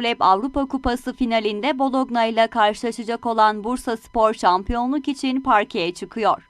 ULEB Avrupa Kupası finalinde Bologna ile karşılaşacak olan Bursa Spor şampiyonluk için parkeye çıkıyor.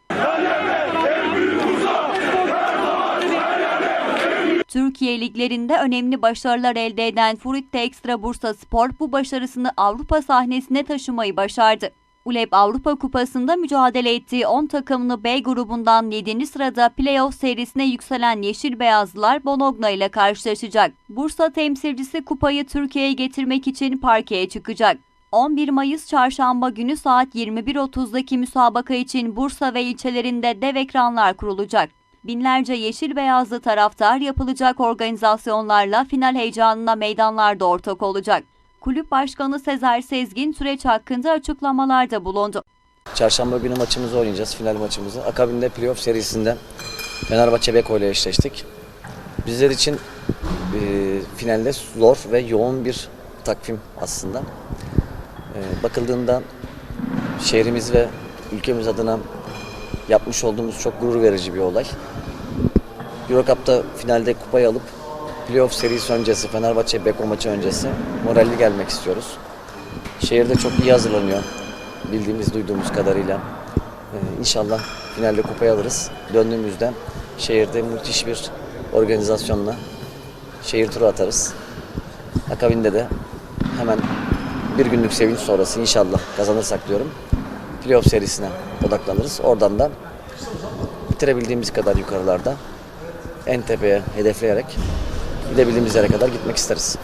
Türkiye liglerinde önemli başarılar elde eden Fruit Extra Bursa Spor bu başarısını Avrupa sahnesine taşımayı başardı. ULEB Avrupa Kupası'nda mücadele ettiği 10 takımlı B grubundan 7. sırada playoff serisine yükselen Yeşil Beyazlılar Bologna ile karşılaşacak. Bursa temsilcisi kupayı Türkiye'ye getirmek için parkeye çıkacak. 11 Mayıs çarşamba günü saat 21.30'daki müsabaka için Bursa ve ilçelerinde dev ekranlar kurulacak. Binlerce yeşil beyazlı taraftar yapılacak organizasyonlarla final heyecanına meydanlarda ortak olacak. Kulüp Başkanı Sezer Sezgin süreç hakkında açıklamalarda bulundu. Çarşamba günü maçımızı oynayacağız, final maçımızı. Akabinde playoff serisinde Fenerbahçe Beko ile eşleştik. Bizler için e, finalde zor ve yoğun bir takvim aslında. E, bakıldığında şehrimiz ve ülkemiz adına yapmış olduğumuz çok gurur verici bir olay. Eurocup'ta finalde kupayı alıp playoff serisi öncesi, Fenerbahçe Beko maçı öncesi moralli gelmek istiyoruz. Şehirde çok iyi hazırlanıyor. Bildiğimiz, duyduğumuz kadarıyla. Ee, inşallah finalde kupayı alırız. Döndüğümüzde şehirde müthiş bir organizasyonla şehir turu atarız. Akabinde de hemen bir günlük sevinç sonrası inşallah kazanırsak diyorum. Playoff serisine odaklanırız. Oradan da bitirebildiğimiz kadar yukarılarda en tepeye hedefleyerek gidebildiğimiz yere kadar gitmek isteriz.